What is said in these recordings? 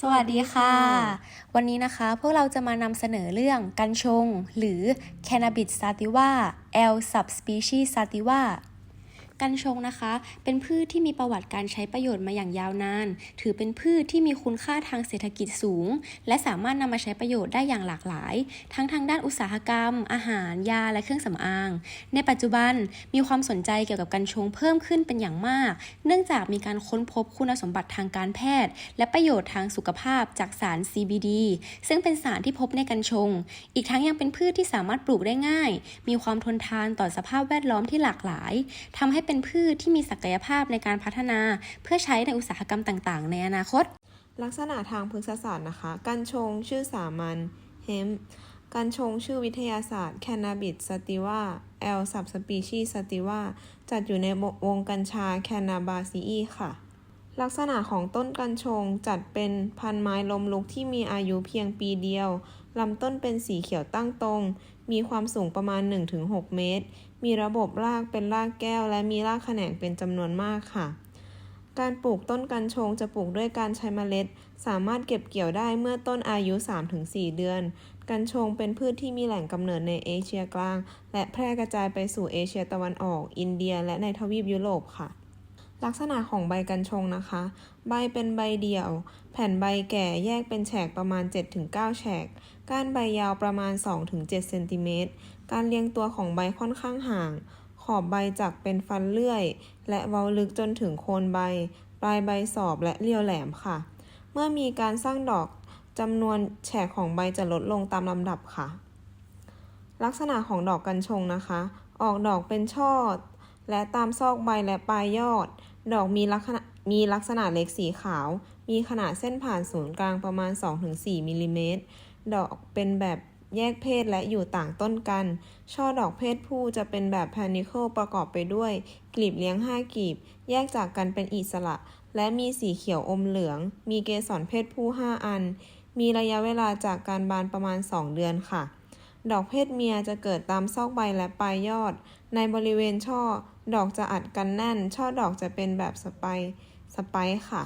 สวัสดีค่ะ วันนี้นะคะพวกเราจะมานำเสนอเรื่องกัญชง หรือ Cannabis sativa L subspecies sativa กัญชงนะคะ เป็นพืชที่มีประวัติการใช้ประโยชน์มาอย่างยาวนาน ถือเป็นพืชที่มีคุณค่าทางเศรษฐกิจสูง และสามารถนำมาใช้ประโยชน์ได้อย่างหลากหลาย ทั้งทางด้านอุตสาหกรรม อาหาร ยา และเครื่องสำอาง ในปัจจุบันมีความสนใจเกี่ยวกับกัญชงเพิ่มขึ้นเป็นอย่างมาก เนื่องจากมีการค้นพบคุณสมบัติทางการแพทย์ และประโยชน์ทางสุขภาพจากสาร CBD ซึ่งเป็นสารที่พบในกัญชง อีกทั้งยังเป็นพืชที่สามารถปลูกได้ง่าย มีความทนทานต่อสภาพแวดล้อมที่หลากหลายทำให้เป็นพืชที่มีศักยภาพในการพัฒนา เพื่อใช้ในอุตสาหกรรมต่าง ๆ ในอนาคต ลักษณะทางพฤกษศาสตร์นะคะ กัญชงชื่อสามัญ hemp กัญชงชื่อวิทยาศาสตร์ cannabis sativa L subspecies sativa จัดอยู่ในวงกัญชา cannabaceae ค่ะ ลักษณะของต้นกัญชงจัดเป็นพันไม้ลมลุกที่มีอายุเพียงปีเดียวลำต้นเป็นสีเขียวตั้งตรง มีความสูงประมาณ 1-6 เมตร มีระบบรากเป็นรากแก้ว และมีรากแขนงเป็นจำนวนมากค่ะ การปลูกต้นกัญชงจะปลูกด้วยการใช้เมล็ด สามารถเก็บเกี่ยวได้เมื่อต้นอายุ 3-4 เดือน กัญชงเป็นพืชที่มีแหล่งกำเนิดในเอเชียกลาง และแพร่กระจายไปสู่เอเชียตะวันออก อินเดีย และในทวีปยุโรปค่ะลักษณะของใบกัญชงนะคะ ใบเป็นใบเดี่ยว แผ่นใบแก่แยกเป็นแฉกประมาณ 7-9 แฉก ก้านใบยาวประมาณ 2-7เซนติเมตร การเรียงตัวของใบค่อนข้างห่าง ขอบใบจักเป็นฟันเลื่อย และเว้าลึกจนถึงโคนใบ ปลายใบสอบและเรียวแหลมค่ะ เมื่อมีการสร้างดอกจำนวนแฉกของใบจะลดลงตามลำดับค่ะ ลักษณะของดอกกัญชงนะคะ ออกดอกเป็นช่อ และตามซอกใบและปลายยอด ดอกมีลักษณะมีลักษณะเล็กสีขาว มีขนาดเส้นผ่านศูนย์กลางประมาณ 2-4มิลลิเมตร ดอกเป็นแบบ แยกเพศและอยู่ต่างต้นกัน ช่อดอกเพศผู้จะเป็นแบบแพนิเคิลประกอบไปด้วย กลีบเลี้ยง 5กลีบ แยกจากกันเป็นอิสระ และมีสีเขียวอมเหลือง มีเกสรเพศผู้ 5 อัน มีระยะเวลาจากการบานประมาณ 2 เดือนค่ะ ดอกเพศเมียจะเกิดตามซอกใบและปลายยอด ในบริเวณช่อ ดอกจะอัดกันแน่น ช่อดอกจะเป็นแบบสไปร์สไปค่ะ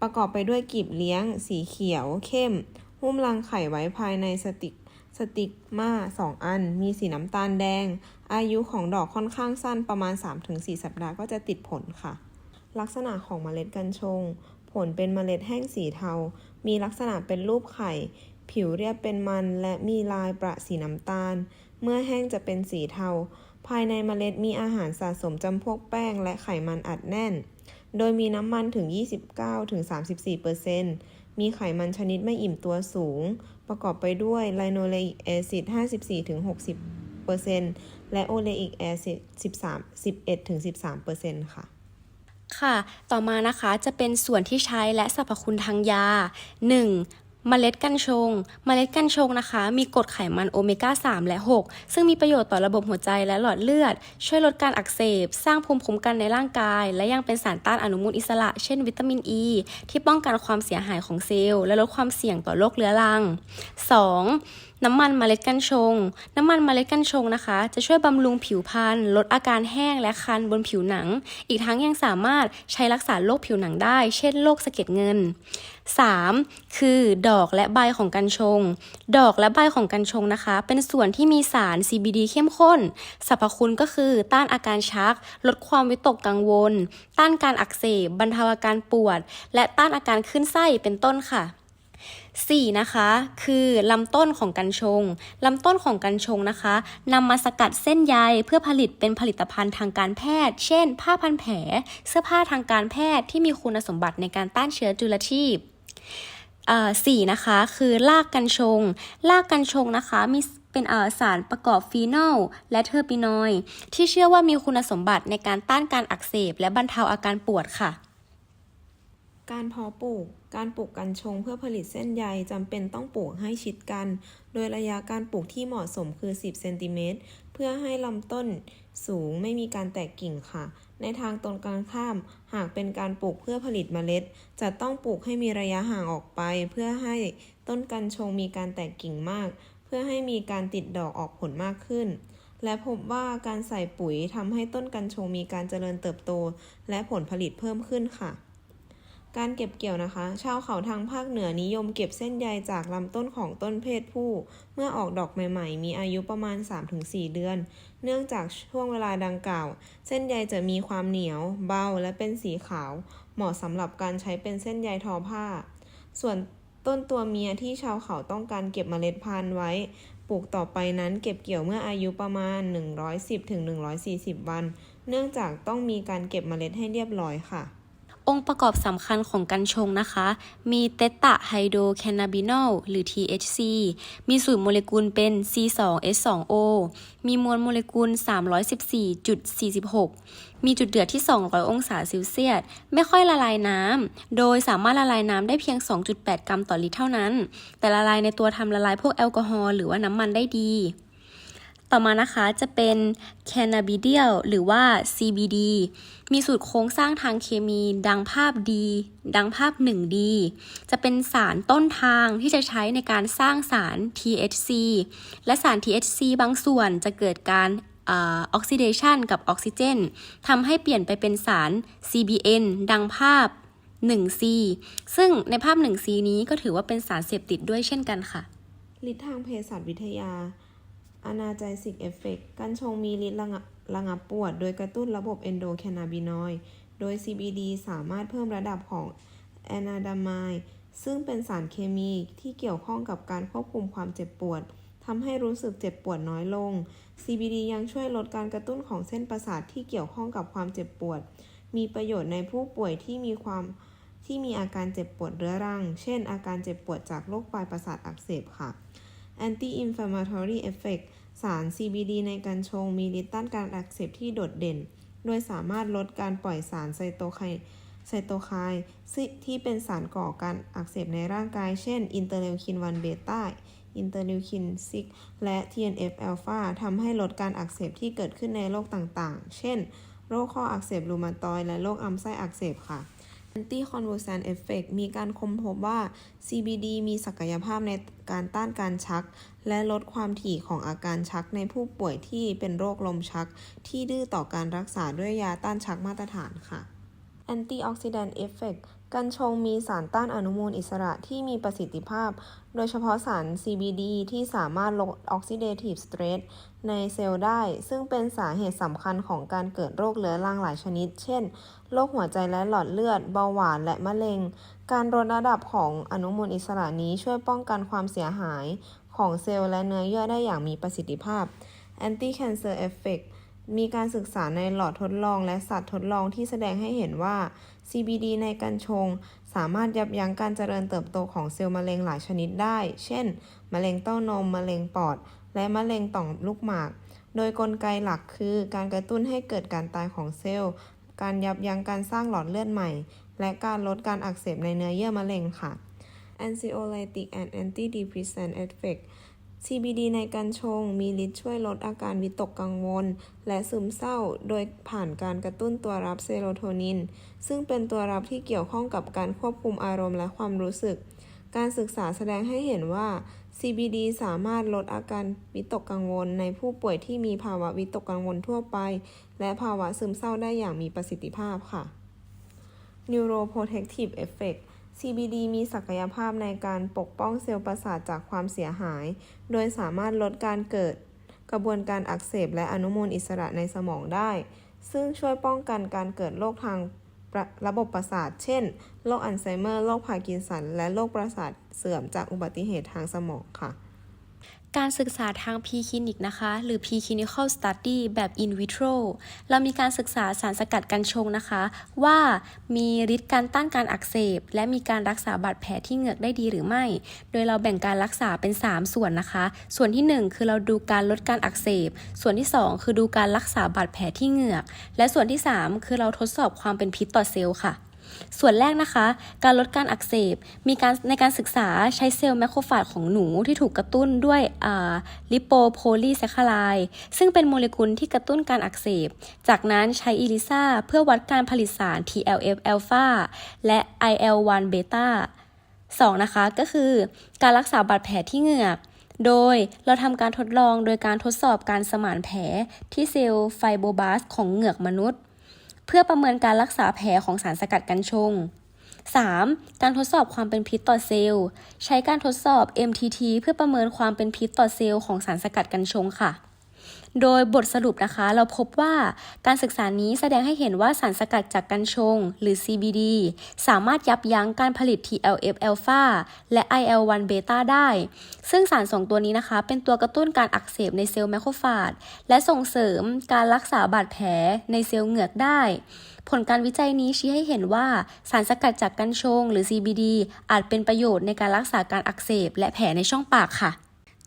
ประกอบไปด้วยกลีบเลี้ยง สีเขียว เข้มหุ้มรังไข่ไว้ภายในสติก สติกมา2อัน มีสีน้ำตาลแดง อายุของดอกค่อนข้างสั้นประมาณ 3-4 สัปดาห์ก็จะติดผลค่ะ ลักษณะของเมล็ดกัญชง ผลเป็นเมล็ดแห้งสีเทา มีลักษณะเป็นรูปไข่ ผิวเรียบเป็นมันและมีลายประสีน้ำตาล เมื่อแห้งจะเป็นสีเทา ภายในเมล็ดมีอาหารสะสมจำพวกแป้งและไขมันอัดแน่น โดยมีน้ำมันถึง 29-34%มีไขมันชนิดไม่อิ่มตัวสูง ประกอบไปด้วยไลโนเลอิกแอซิด54-60%และโอเลอิกแอซิด13 11-13%ค่ะค่ะ ต่อมานะคะจะเป็นส่วนที่ใช้และสรรพคุณทางยา 1. เมล็ดกัญชงเมล็ดกัญชงนะคะ มีกรดไขมันโอเมก้า 3 และ 6 ซึ่งมีประโยชน์ต่อระบบหัวใจและหลอดเลือด ช่วยลดการอักเสบ สร้างภูมิคุ้มกันในร่างกาย และยังเป็นสารต้านอนุมูลอิสระ เช่นวิตามินอ e, ีที่ป้องกันความเสียหายของเซลล์และลดความเสี่ยงต่อโรคเรื้อรัง 2. น้ำมันเมล็ดกัญชง น้ำมันเมล็ดกัญชงนะคะ จะช่วยบำรุงผิวพรรณลดอาการแห้งและคันบนผิวหนัง อีกทั้งยังสามารถใช้รักษาโรคผิวหนังได้ เช่นโรคสะเก็ดเงิน 3. คือดอกและใบของกัญชง ดอกและใบของกัญชงนะคะ เป็นส่วนที่มีสาร CBD เข้มข้น สรรพคุณก็คือต้านอาการชัก ลดความวิตกกังวล ต้านการอักเสบ บรรเทาอาการปวด และต้านอาการขึ้นไส้เป็นต้นค่ะ 4. นะคะ คือลำต้นของกัญชงลำต้นของกัญชงนะคะนำมาสกัดเส้นใยเพื่อผลิตเป็นผลิตภัณฑ์ทางการแพทย์ เช่น ผ้าพันแผล เสื้อผ้าทางการแพทย์ที่มีคุณสมบัติในการต้านเชื้อจุลชีพสี่นะคะคือรากกัญชงรากกัญชงนะคะมีเป็นสารประกอบฟีนอลและเทอร์ปินอย ที่เชื่อว่ามีคุณสมบัติในการต้านการอักเสบ และบรรเทาอาการปวดค่ะ การเพาะปลูก การปลูกกัญชงเพื่อผลิตเส้นใยจำเป็นต้องปลูกให้ชิดกัน โดยระยะการปลูกที่เหมาะสมคือ 10 เซนติเมตร เพื่อให้ลำต้นสูงไม่มีการแตกกิ่งค่ะ ในทางตรงกันข้าม หากเป็นการปลูกเพื่อผลิตเมล็ด จะต้องปลูกให้มีระยะห่างออกไป เพื่อให้ต้นกัญชงมีการแตกกิ่งมาก เพื่อให้มีการติดดอกออกผลมากขึ้น และพบว่าการใส่ปุ๋ยทำให้ต้นกัญชงมีการเจริญเติบโต และผลผลิตเพิ่มขึ้นค่ะ การเก็บเกี่ยวนะคะ ชาวเขาทางภาคเหนือนิยมเก็บเส้นใยจากลำต้นของต้นเพศผู้ เมื่อออกดอกใหม่ๆ มีอายุประมาณ 3-4 เดือน เนื่องจากช่วงเวลาดังกล่าว เส้นใยจะมีความเหนียว เบาและเป็นสีขาว เหมาะสำหรับการใช้เป็นเส้นใยทอผ้า ส่วนต้นตัวเมียที่ชาวเขาต้องการเก็บเมล็ดพันธุ์ไว้ ปลูกต่อไปนั้นเก็บเกี่ยวเมื่ออายุประมาณ 110-140 วัน เนื่องจากต้องมีการเก็บเมล็ดให้เรียบร้อยค่ะ องค์ประกอบสำคัญของกัญชงนะคะ มีเตตะไฮโดรแคนาบินอลหรือ THC มีสูตรโมเลกุลเป็น C2H2O มีมวลโมเลกุล 314.46 มีจุดเดือดที่ 200 องศาเซลเซียส ไม่ค่อยละลายน้ำ โดยสามารถละลายน้ำได้เพียง 2.8 กรัมต่อลิตรเท่านั้น แต่ละลายในตัวทำละลายพวกแอลกอฮอล์หรือว่าน้ำมันได้ดี ต่อมานะคะจะเป็น cannabidiol หรือว่า CBD มีสูตรโครงสร้างทางเคมีดังภาพดี ดังภาพ 1D จะเป็นสารต้นทางที่จะใช้ในการสร้างสาร THC และสาร THC บางส่วนจะเกิดการออกซิเดชันกับออกซิเจนทำให้เปลี่ยนไปเป็นสาร CBN ดังภาพ 1C ซึ่งในภาพ 1C นี้ก็ถือว่าเป็นสารเสพติดด้วยเช่นกันค่ะฤทธิ์ทางเภสัชวิทยา อนาไจซิกเอฟเฟกกัญชงมีฤทธิ์ระงับระงับปวด โดยกระตุ้นระบบเอนโดแคนาบินอยด์ โดย CBD สามารถเพิ่มระดับของแอนาดามายซึ่งเป็นสารเคมีที่เกี่ยวข้องกับการควบคุมความเจ็บปวดทำให้รู้สึกเจ็บปวดน้อยลง CBD ยังช่วยลดการกระตุ้นของเส้นประสาทที่เกี่ยวข้องกับความเจ็บปวด มีประโยชน์ในผู้ป่วยที่มีความที่มีอาการเจ็บปวดเรื้อรัง เช่น อาการเจ็บปวดจากโรคปลายประสาทอักเสบค่ะ Anti-inflammatory effect สาร CBD ในกัญชงมีฤทธิ์ต้านการอักเสบที่โดดเด่น โดยสามารถลดการปล่อยสารไซโตไคไซโตไคน์ที่เป็นสารก่อการอักเสบในร่างกาย เช่น อินเตอร์เลวคิน 1 เบต้า อินเตอร์เลวคิน 6 และ TNF อ l p h a ทำให้ลดการอักเสบที่เกิดขึ้นในโรคต่างๆ เช่น โรคข้ออักเสบรูมาตอยและโรคลำไส้อักเสบค่ะ Anti-convulsant effect มีการค้นพบว่า CBD มีศักยภาพในการต้านการชัก และลดความถี่ของอาการชักในผู้ป่วยที่เป็นโรคลมชัก ที่ดื้อต่อการรักษาด้วยยาต้านชักมาตรฐานค่ะ Antioxidant effect กัญชงมีสารต้านอนุมูลอิสระที่มีประสิทธิภาพ โดยเฉพาะสาร CBD ที่สามารถลด oxidative stress ในเซลล์ได้ ซึ่งเป็นสาเหตุสำคัญของการเกิดโรคเรื้อรังหลายชนิด เช่น โรคหัวใจและหลอดเลือด เบาหวานและมะเร็ง การลดระดับของอนุมูลอิสระนี้ช่วยป้องกันความเสียหายของเซลล์และเนื้อเยื่อได้อย่างมีประสิทธิภาพ Anti-cancer effect มีการศึกษาในหลอดทดลองและสัตว์ทดลองที่แสดงให้เห็นว่า CBD ในกัญชง สามารถยับยั้งการเจริญเติบโตของเซลล์มะเร็งหลายชนิดได้ เช่น มะเร็งเต้านม มะเร็งปอด และมะเร็งต่อมลูกหมาก โดยกลไกหลักคือการกระตุ้นให้เกิดการตายของเซลล์ การยับยั้งการสร้างหลอดเลือดใหม่ และการลดการอักเสบในเนื้อเยื่อมะเร็งค่ะ Anxiolytic and antidepressant effect CBD ในกัญชงมีฤทธิ์ช่วยลดอาการวิตกกังวล และซึมเศร้า โดยผ่านการกระตุ้นตัวรับเซโรโทนิน ซึ่งเป็นตัวรับที่เกี่ยวข้องกับการควบคุมอารมณ์และความรู้สึก การศึกษาแสดงให้เห็นว่า CBD สามารถลดอาการวิตกกังวลในผู้ป่วยที่มีภาวะวิตกกังวลทั่วไป และภาวะซึมเศร้าได้อย่างมีประสิทธิภาพค่ะ Neuroprotective effect CBD มีศักยภาพในการปกป้องเซลล์ประสาทจากความเสียหาย โดยสามารถลดการเกิดกระบวนการอักเสบและอนุมูลอิสระในสมองได้ ซึ่งช่วยป้องกันการเกิดโรคทางระระบบประสาท เช่น โรคอัลไซเมอร์ โรคพาร์กินสัน และโรคประสาทเสื่อมจากอุบัติเหตุทางสมองค่ะ การศึกษาทาง P-clinic นะคะ หรือ P-clinical study แบบ in vitro เรามีการศึกษาสารสกัดกัญชงนะคะ ว่ามีฤทธิ์การต้านการอักเสบ และมีการรักษาบาดแผลที่เหงือกได้ดีหรือไม่ โดยเราแบ่งการรักษาเป็น 3 ส่วนนะคะ ส่วนที่ 1 คือเราดูการลดการอักเสบ ส่วนที่ 2 คือดูการรักษาบาดแผลที่เหงือก และส่วนที่ 3 คือเราทดสอบความเป็นพิษต่อเซลล์ค่ะ ส่วนแรกนะคะ การลดการอักเสบ มีการในการศึกษาใช้เซลล์แมคโครฟาจของหนูที่ถูกกระตุ้นด้วยลิโปโพลีแซคคาไลซึ่งเป็นโมเลกุลที่กระตุ้นการอักเสบ จากนั้นใช้อีลิซาเพื่อวัดการผลิตสาร TLF อ l p h a และ IL1 เบต้า2นะคะก็คือการรักษาบาดแผลที่เหงือก โดยเราทำการทดลองโดยการทดสอบการสมานแผลที่เซลล์ไฟโบบาสของเหงือกมนุษย์ เพื่อประเมินการรักษาแผลของสารสกัดกัญชง 3. การทดสอบความเป็นพิษต่อเซลล์ ใช้การทดสอบ MTT เพื่อประเมินความเป็นพิษต่อเซลล์ของสารสกัดกัญชงค่ะ โดยบทสรุปนะคะ เราพบว่าการศึกษานี้แสดงให้เห็นว่าสารสกัดจากกัญชง หรือ CBD สามารถยับยั้งการผลิต TLF alpha และ IL-1 beta ได้ ซึ่งสารสองตัวนี้นะคะ เป็นตัวกระตุ้นการอักเสบในเซลล์แมคโครฟาจและส่งเสริมการรักษาบาดแผลในเซลล์เหงือกได้ ผลการวิจัยนี้ชี้ให้เห็นว่าสารสกัดจากกัญชง หรือ CBD อาจเป็นประโยชน์ในการรักษาการอักเสบและแผลในช่องปากค่ะ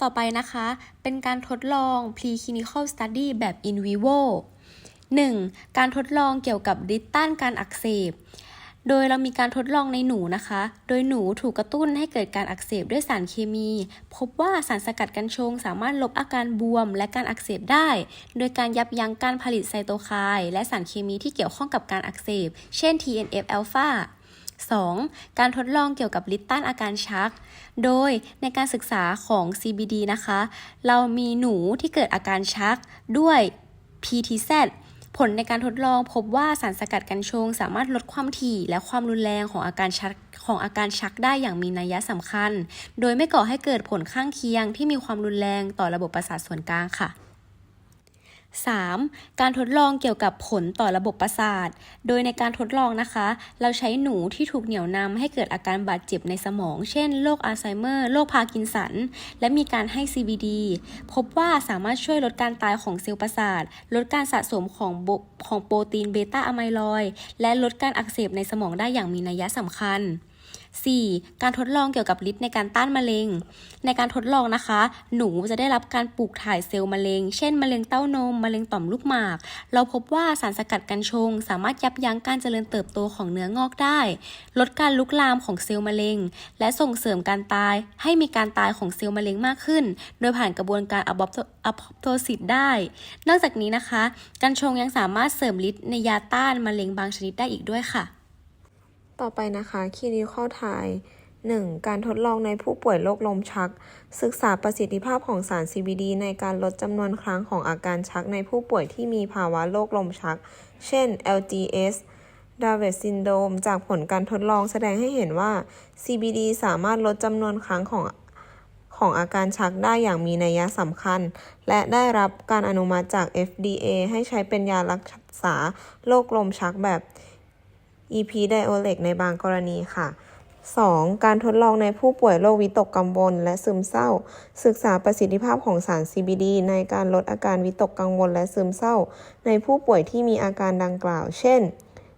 ต่อไปนะคะ เป็นการทดลอง preclinical study แบบ in vivo 1. การทดลองเกี่ยวกับฤทธิ์ต้านการอักเสบ โดยเรามีการทดลองในหนูนะคะ โดยหนูถูกกระตุ้นให้เกิดการอักเสบด้วยสารเคมี พบว่าสารสกัดกัญชงสามารถลบอาการบวมและการอักเสบได้ โดยการยับยั้งการผลิตไซโตไคน์และสารเคมีที่เกี่ยวข้องกับการอักเสบ เช่น TNF อ l p h a 2. การทดลองเกี่ยวกับฤทธิ์ต้านอาการชัก โดยในการศึกษาของ CBD นะคะ เรามีหนูที่เกิดอาการชักด้วย PTZ ผลในการทดลองพบว่าสารสกัดกัญชง สามารถลดความถี่และความรุนแรงของอาการชักของอาการชักได้อย่างมีนัยสำคัญ โดยไม่ก่อให้เกิดผลข้างเคียงที่มีความรุนแรงต่อระบบประสาทส่วนกลางค่ะ 3. การทดลองเกี่ยวกับผลต่อระบบประสาท โดยในการทดลองนะคะ เราใช้หนูที่ถูกเหนี่ยวนำให้เกิดอาการบาดเจ็บในสมอง เช่น โรคอัลไซเมอร์ โรคพาร์กินสัน และมีการให้ CBD พบว่าสามารถช่วยลดการตายของเซลล์ประสาท ลดการสะสมของของโปรตีนเบต้าอะไมลอยด์และลดการอักเสบในสมองได้อย่างมีนัยสำคัญ 4. การทดลองเกี่ยวกับฤทธิ์ในการต้านมะเร็ง ในการทดลองนะคะ หนูจะได้รับการปลูกถ่ายเซลล์มะเร็ง เช่น มะเร็งเต้านม มะเร็งต่อมลูกหมาก เราพบว่าสารสกัดกัญชง สามารถยับยั้งการเจริญเติบโตของเนื้องอกได้ ลดการลุกลามของเซลล์มะเร็ง และส่งเสริมการตาย ให้มีการตายของเซลล์มะเร็งมากขึ้น โดยผ่านกระบวนการอะบอปโทซิสได้ นอกจากนี้นะคะ กัญชงยังสามารถเสริมฤทธิ์ในยาต้านมะเร็งบางชนิดได้อีกด้วยค่ะ ต่อไปนะคะคลินิคอลไท 1. การทดลองในผู้ป่วยโรคลมชัก ศึกษาประสิทธิภาพของสาร CBD ในการลดจำนวนครั้งของอาการชักในผู้ป่วยที่มีภาวะโรคลมชัก เช่น LGS d a v i d syndrome จากผลการทดลองแสดงให้เห็นว่า CBD สามารถลดจำนวนครั้งของของอาการชักได้อย่างมีนัยสำคัญ และได้รับการอนุมัติจาก FDA ให้ใช้เป็นยารักษาโรคลมชักแบบ EP d i o l e c ในบางกรณีค่ะ 2. การทดลองในผู้ป่วยโรควิตกกังวลและซึมเศร้า ศึกษาประสิทธิภาพของสาร CBD ในการลดอาการวิตกกังวลและซึมเศร้า ในผู้ป่วยที่มีอาการดังกล่าว เช่น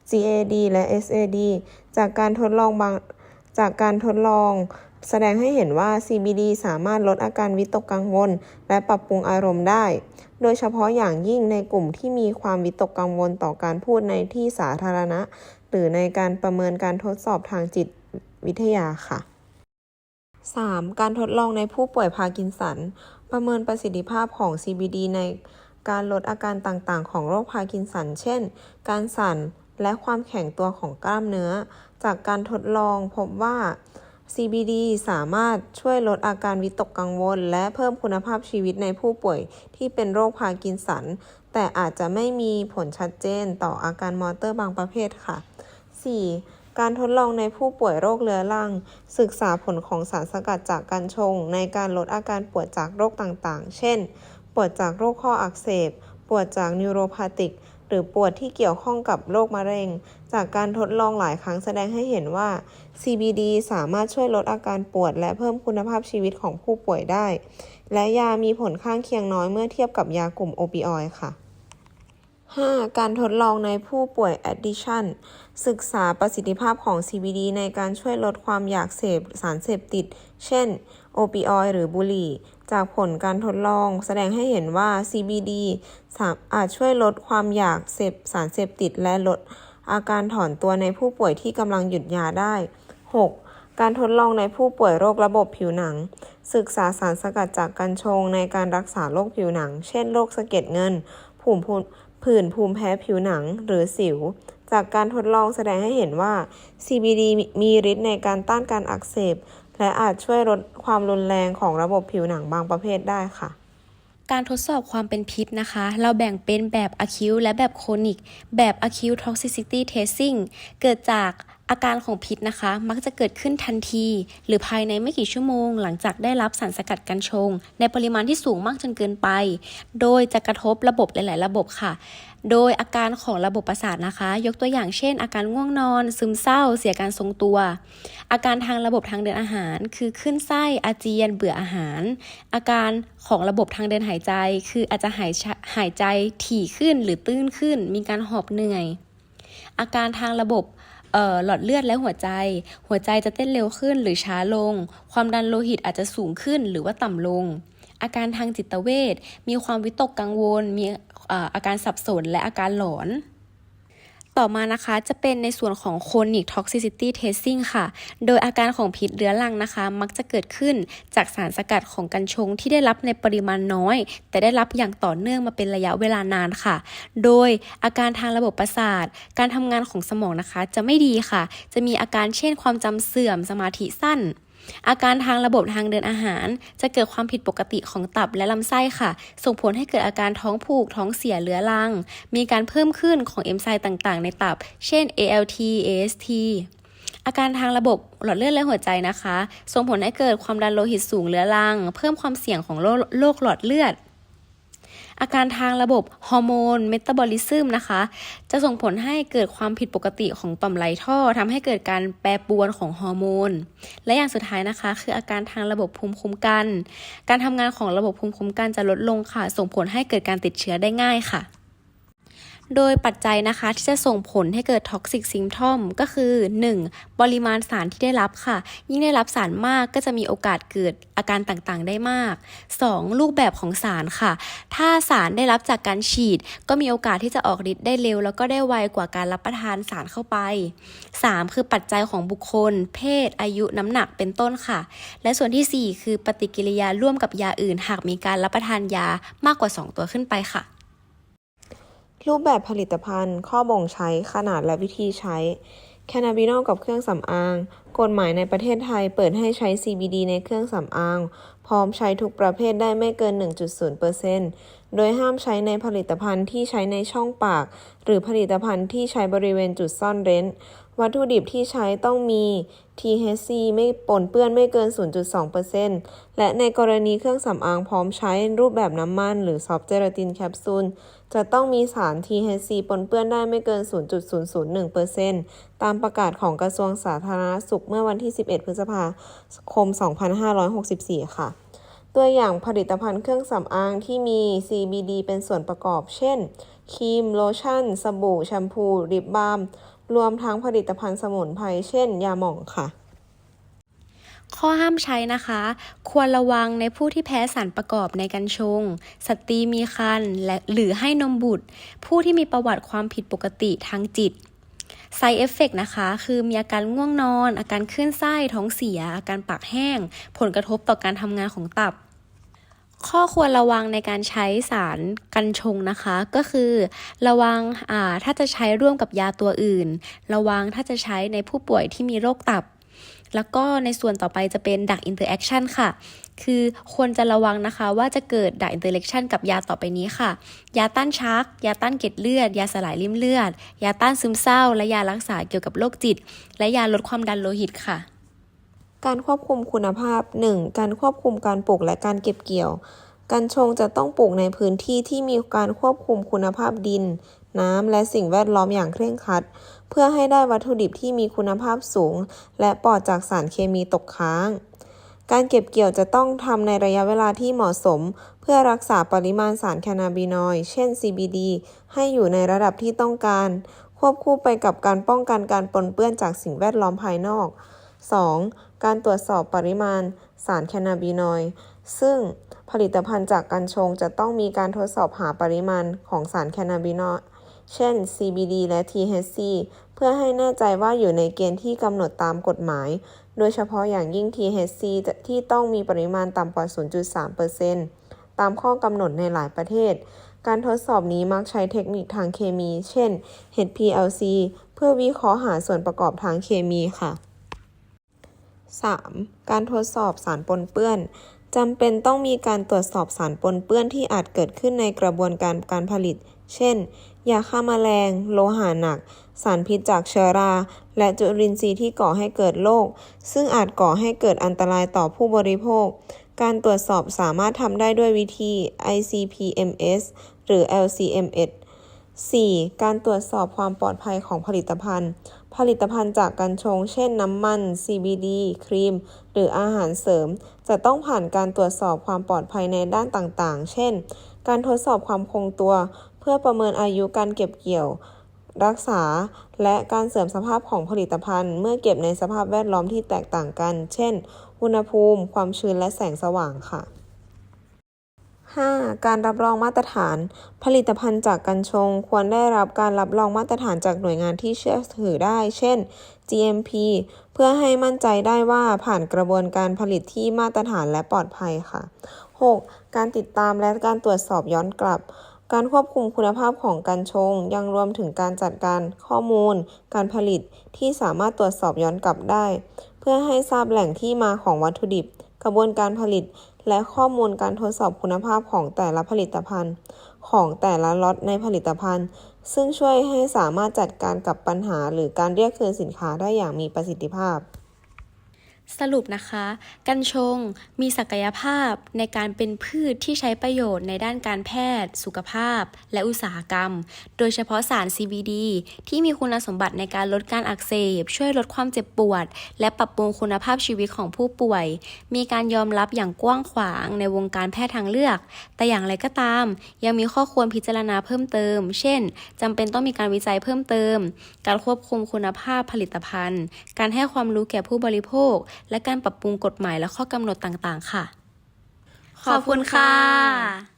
GAD และ SAD จากการทดลองบางจากการทดลองแสดงให้เห็นว่า CBD สามารถลดอาการวิตกกังวล และปรับปรุงอารมณ์ได้ โดยเฉพาะอย่างยิ่งในกลุ่มที่มีความวิตกกังวลต่อการพูดในที่สาธารณะ หรือในการประเมินการทดสอบทางจิตวิทยาค่ะ 3. การทดลองในผู้ป่วยพาร์กินสัน ประเมินประสิทธิภาพของ CBD ในการลดอาการต่างๆ ของโรคพาร์กินสัน เช่น การสั่นและความแข็งตัวของกล้ามเนื้อ จากการทดลองพบว่า CBD สามารถช่วยลดอาการวิตกกังวล และเพิ่มคุณภาพชีวิตในผู้ป่วยที่เป็นโรคพาร์กินสัน แต่อาจจะไม่มีผลชัดเจนต่ออาการมอเตอร์บางประเภทค่ะ 4. การทดลองในผู้ป่วยโรคเรื้อรัง ศึกษาผลของสารสกัดจากกัญชง ในการลดอาการปวดจากโรคต่างๆ เช่น ปวดจากโรคข้ออักเสบ ปวดจากนิวโรพาติก หรือปวดที่เกี่ยวข้องกับโรคมะเร็ง จากการทดลองหลายครั้งแสดงให้เห็นว่า CBD สามารถช่วยลดอาการปวด และเพิ่มคุณภาพชีวิตของผู้ป่วยได้ และยามีผลข้างเคียงน้อยเมื่อเทียบกับยากลุ่มโอปิออยด์ค่ะ 5. การทดลองในผู้ป่วย addiction ศึกษาประสิทธิภาพของ CBD ในการช่วยลดความอยากเสพสารเสพติด เช่น โอปิออยด์หรือบุหรี่ จากผลการทดลองแสดงให้เห็นว่า CBD าอาจช่วยลดความอยากเสพสารเสพติดและลดอาการถอนตัวในผู้ป่วยที่กำลังหยุดยาได้ 6. การทดลองในผู้ป่วยโรคระบบผิวหนัง ศึกษาสารสกัดจากกัญชงในการรักษาโรคผิวหนัง เช่นโรคสะเก็ดเงิน ภูมิ ผื่นภูมิแพ้ผิวหนังหรือสิว จากการทดลองแสดงให้เห็นว่า CBD มีฤทธิ์ในการต้านการอักเสบ และอาจช่วยลดความรุนแรงของระบบผิวหนังบางประเภทได้ค่ะการทดสอบความเป็นพิษนะคะ เราแบ่งเป็นแบบ acute และแบบ chronic แบบ acute toxicity testing เกิดจาก อาการของพิษนะคะ มักจะเกิดขึ้นทันที หรือภายในไม่กี่ชั่วโมง หลังจากได้รับสารสกัดกัญชง ในปริมาณที่สูงมากจนเกินไป โดยจะกระทบระบบหลาย ๆ ระบบค่ะ โดยอาการของระบบประสาทนะคะ ยกตัวอย่างเช่น อาการง่วงนอน ซึมเศร้า เสียการทรงตัว อาการทางระบบทางเดินอาหาร คือขึ้นไส้อาเจียนเบื่ออาหาร อาการของระบบทางเดินหายใจ คืออาจจะหายหายใจถี่ขึ้นหรือตื้นขึ้น มีการหอบเหนื่อย อาการทางระบบ หลอดเลือดและหัวใจ หัวใจจะเต้นเร็วขึ้นหรือช้าลง ความดันโลหิตอาจจะสูงขึ้นหรือว่าต่ำลง อาการทางจิตเวชมีความวิตกกังวล มีอาการสับสนและอาการหลอน ต่อมานะคะจะเป็นในส่วนของ chronic toxicity testing ค่ะ โดยอาการของพิษเรื้อรังนะคะ มักจะเกิดขึ้นจากสารสกัดของกัญชงที่ได้รับในปริมาณน้อย แต่ได้รับอย่างต่อเนื่องมาเป็นระยะเวลานานค่ะ โดยอาการทางระบบประสาท การทำงานของสมองนะคะ จะไม่ดีค่ะ จะมีอาการเช่นความจำเสื่อมสมาธิสั้น อาการทางระบบทางเดินอาหาร จะเกิดความผิดปกติของตับและลำไส้ค่ะ ส่งผลให้เกิดอาการท้องผูก ท้องเสียเรื้อรัง มีการเพิ่มขึ้นของเอนไซม์ต่างๆ ในตับ เช่น ALT AST อาการทางระบบหลอดเลือดและหัวใจนะคะ ส่งผลให้เกิดความดันโลหิตสูงเรื้อรัง เพิ่มความเสี่ยงของโรคโรคหลอดเลือด อาการทางระบบฮอร์โมนเมตาบอลิซึมนะคะ จะส่งผลให้เกิดความผิดปกติของต่อมไหลท่อทำให้เกิดการแปรปรวนของฮอร์โมน และอย่างสุดท้ายนะคะ คืออาการทางระบบภูมิคุ้มกัน การทำงานของระบบภูมิคุ้มกันจะลดลงค่ะ ส่งผลให้เกิดการติดเชื้อได้ง่ายค่ะ โดยปัจจัยนะคะที่จะส่งผลให้เกิดท็อกซิกซิมทอมก็คือ 1. ปริมาณสารที่ได้รับค่ะ ยิ่งได้รับสารมากก็จะมีโอกาสเกิดอาการต่างๆ ได้มาก 2. รูปแบบของสารค่ะ ถ้าสารได้รับจากการฉีด ก็มีโอกาสที่จะออกฤทธิ์ได้เร็ว แล้วก็ได้ไวกว่าการรับประทานสารเข้าไป 3. คือปัจจัยของบุคคล เพศ อายุน้ำหนักเป็นต้นค่ะ และส่วนทีสี่4 คือปฏิกิริยาร่วมกับยาอื่น หากมีการรับประทานยามากกว่า 2 ตัวขึ้นไปค่ะ รูปแบบผลิตภัณฑ์ ข้อบ่งใช้ ขนาดและวิธีใช้ แคนาบินอลกับเครื่องสำอาง กฎหมายในประเทศไทยเปิดให้ใช้ CBD ในเครื่องสำอาง พร้อมใช้ทุกประเภทได้ไม่เกิน 1.0%โดยห้ามใช้ในผลิตภัณฑ์ที่ใช้ในช่องปาก หรือผลิตภัณฑ์ที่ใช้บริเวณจุดซ่อนเร้น วัตถุดิบที่ใช้ต้องมี THC ไม่ปนเปื้อนไม่เกิน 0.2%และในกรณีเครื่องสำอางพร้อมใช้รูปแบบน้ำมัน หรือซอฟเจลาตินแคปซูล จะต้องมีสาร THC ปนเปื้อนได้ไม่เกิน 0.001%ตามประกาศของกระทรวงสาธารณสุขเมื่อวันที่ 11 พฤษภาคม 2564 ค่ะ ตัวอย่างผลิตภัณฑ์เครื่องสำอางที่มี CBD เป็นส่วนประกอบ เช่น ครีม โลชั่น สบู่ แชมพู ลิปบาล์ม รวมทั้งผลิตภัณฑ์สมุนไพร เช่น ยาหม่องค่ะ ข้อห้ามใช้นะคะ ควรระวังในผู้ที่แพ้สารประกอบในกัญชง สตรีมีครรภ์และหรือให้นมบุตร ผู้ที่มีประวัติความผิดปกติทางจิต Side Effect นะคะ คือมีอาการง่วงนอน อาการคลื่นไส้ ท้องเสีย อาการปากแห้ง ผลกระทบต่อการทำงานของตับ ข้อควรระวังในการใช้สารกัญชงนะคะ ก็คือ ระวังถ้าจะใช้ร่วมกับยาตัวอื่น ระวังถ้าจะใช้ในผู้ป่วยที่มีโรคตับ แล้วก็ในส่วนต่อไปจะเป็นดักอินเตอร์แอคชั่นค่ะ คือควรจะระวังนะคะว่าจะเกิดดักอินเตอร์แอคชั่นกับยาต่อไปนี้ค่ะ ยาต้านชัก ยาต้านเกล็ดเลือด ยาสลายริ่มเลือด ยาต้านซึมเศร้า และยารักษาเกี่ยวกับโรคจิต และยาลดความดันโลหิตค่ะ การควบคุมคุณภาพ 1. การควบคุมการปลูกและการเก็บเกี่ยวกัญชงจะต้องปลูกในพื้นที่ที่มีการควบคุมคุณภาพดิน น้ำและสิ่งแวดล้อมอย่างเคร่งครัด เพื่อให้ได้วัตถุดิบที่มีคุณภาพสูง และปลอดจากสารเคมีตกค้าง การเก็บเกี่ยวจะต้องทำในระยะเวลาที่เหมาะสม เพื่อรักษาปริมาณสารแคนาบินอยด์เช่น CBD ให้อยู่ในระดับที่ต้องการ ควบคู่ไปกับการป้องกันการปนเปื้อนจากสิ่งแวดล้อมภายนอก 2. การตรวจสอบปริมาณสารแคนาบินอยด์ซึ่งผลิตภัณฑ์จากกัญชงจะต้องมีการทดสอบหาปริมาณของสารแคนาบินอยด์ เช่น CBD และ THC เพื่อให้แน่ใจว่าอยู่ในเกณฑ์ที่กำหนดตามกฎหมาย โดยเฉพาะอย่างยิ่ง THC ที่ต้องมีปริมาณต่ำกว่า 0.3%ตามข้อกำหนดในหลายประเทศ การทดสอบนี้มักใช้เทคนิคทางเคมี เช่น HPLC เพื่อวิเคราะห์หาส่วนประกอบทางเคมีค่ะ 3. การทดสอบสารปนเปื้อนจำเป็นต้องมีการตรวจสอบสารปนเปื้อนที่อาจเกิดขึ้นในกระบวนการการผลิต เช่น ยาฆ่าแมลง โลหะหนัก สารพิษจากเชื้อรา และจุลินทรีย์ที่ก่อให้เกิดโรค ซึ่งอาจก่อให้เกิดอันตรายต่อผู้บริโภค การตรวจสอบสามารถทำได้ด้วยวิธี ICP-MS หรือ LCMS 4. การตรวจสอบความปลอดภัยของผลิตภัณฑ์ ผลิตภัณฑ์จากกัญชง เช่นน้ำมัน CBD ครีม หรืออาหารเสริม จะต้องผ่านการตรวจสอบความปลอดภัยในด้านต่างๆ เช่น การทดสอบความคงตัว เพื่อประเมินอายุการเก็บเกี่ยว รักษา และการเสื่อมสภาพของผลิตภัณฑ์ เมื่อเก็บในสภาพแวดล้อมที่แตกต่างกัน เช่น อุณหภูมิ ความชื้น และแสงสว่างค่ะ 5. การรับรองมาตรฐาน ผลิตภัณฑ์จากกัญชง ควรได้รับการรับรองมาตรฐานจากหน่วยงานที่เชื่อถือได้ เช่น GMP เพื่อให้มั่นใจได้ว่าผ่านกระบวนการผลิตที่มาตรฐานและปลอดภัยค่ะ 6. การติดตามและการตรวจสอบย้อนกลับ การควบคุมคุณภาพของกัญชง ยังรวมถึงการจัดการข้อมูล การผลิตที่สามารถตรวจสอบย้อนกลับได้ เพื่อให้ทราบแหล่งที่มาของวัตถุดิบ กระบวนการผลิต และข้อมูลการทดสอบคุณภาพของแต่ละผลิตภัณฑ์ ของแต่ละล็อตในผลิตภัณฑ์ ซึ่งช่วยให้สามารถจัดการกับปัญหา หรือการเรียกคืนสินค้าได้อย่างมีประสิทธิภาพ สรุปนะคะ กัญชงมีศักยภาพในการเป็นพืชที่ใช้ประโยชน์ในด้านการแพทย์ สุขภาพ และอุตสาหกรรม โดยเฉพาะสาร CBD ที่มีคุณสมบัติในการลดการอักเสบ ช่วยลดความเจ็บปวด และปรับปรุงคุณภาพชีวิตของผู้ป่วย มีการยอมรับอย่างกว้างขวางในวงการแพทย์ทางเลือก แต่อย่างไรก็ตาม ยังมีข้อควรพิจารณาเพิ่มเติม เช่นจำเป็นต้องมีการวิจัยเพิ่มเติม การควบคุมคุณภาพผลิตภัณฑ์ การให้ความรู้แก่ผู้บริโภคและการปรับปรุงกฎหมายและข้อกำหนดต่างๆ ค่ะ ขอบคุณค่ะ